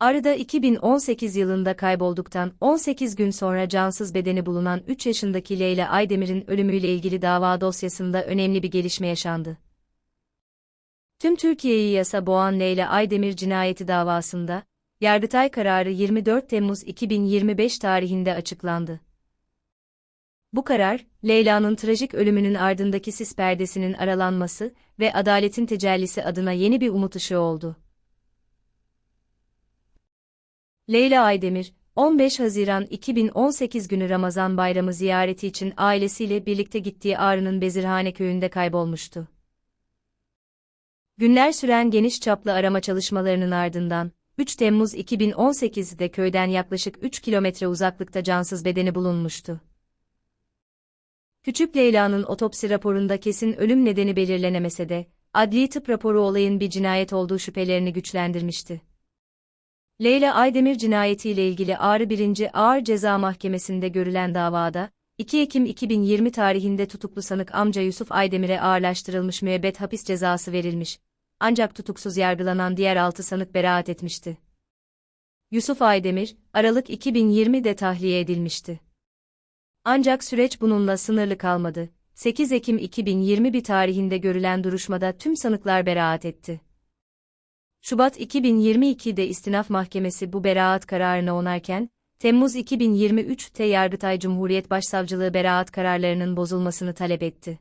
Ağrı'da 2018 yılında kaybolduktan 18 gün sonra cansız bedeni bulunan 3 yaşındaki Leyla Aydemir'in ölümüyle ilgili dava dosyasında önemli bir gelişme yaşandı. Tüm Türkiye'yi yasa boğan Leyla Aydemir cinayeti davasında, Yargıtay kararı 24 Temmuz 2025 tarihinde açıklandı. Bu karar, Leyla'nın trajik ölümünün ardındaki sis perdesinin aralanması ve adaletin tecellisi adına yeni bir umut ışığı oldu. Leyla Aydemir, 15 Haziran 2018 günü Ramazan bayramı ziyareti için ailesiyle birlikte gittiği Ağrı'nın Bezirhane köyünde kaybolmuştu. Günler süren geniş çaplı arama çalışmalarının ardından, 3 Temmuz 2018'de köyden yaklaşık 3 kilometre uzaklıkta cansız bedeni bulunmuştu. Küçük Leyla'nın otopsi raporunda kesin ölüm nedeni belirlenemese de, adli tıp raporu olayın bir cinayet olduğu şüphelerini güçlendirmişti. Leyla Aydemir cinayetiyle ilgili Ağrı 1. Ağır Ceza Mahkemesi'nde görülen davada, 2 Ekim 2020 tarihinde tutuklu sanık amca Yusuf Aydemir'e ağırlaştırılmış müebbet hapis cezası verilmiş. Ancak tutuksuz yargılanan diğer 6 sanık beraat etmişti. Yusuf Aydemir, Aralık 2020'de tahliye edilmişti. Ancak süreç bununla sınırlı kalmadı. 8 Ekim 2021 tarihinde görülen duruşmada tüm sanıklar beraat etti. Şubat 2022'de İstinaf Mahkemesi bu beraat kararını onarken, Temmuz 2023'te Yargıtay Cumhuriyet Başsavcılığı beraat kararlarının bozulmasını talep etti.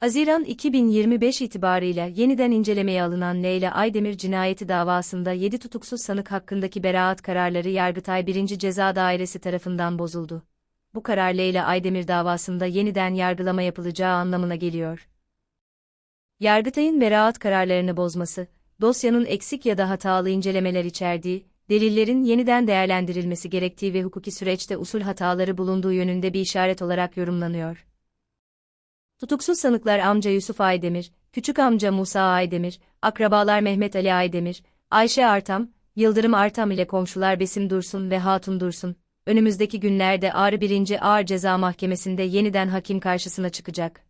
Haziran 2025 itibarıyla yeniden incelemeye alınan Leyla Aydemir cinayeti davasında 7 tutuksuz sanık hakkındaki beraat kararları Yargıtay 1. Ceza Dairesi tarafından bozuldu. Bu karar Leyla Aydemir davasında yeniden yargılama yapılacağı anlamına geliyor. Yargıtay'ın beraat kararlarını bozması, dosyanın eksik ya da hatalı incelemeler içerdiği, delillerin yeniden değerlendirilmesi gerektiği ve hukuki süreçte usul hataları bulunduğu yönünde bir işaret olarak yorumlanıyor. Tutuksuz sanıklar amca Yusuf Aydemir, küçük amca Musa Aydemir, akrabalar Mehmet Ali Aydemir, Ayşe Artam, Yıldırım Artam ile komşular Besim Dursun ve Hatun Dursun, önümüzdeki günlerde Ağrı 1. Ağır Ceza Mahkemesi'nde yeniden hakim karşısına çıkacak.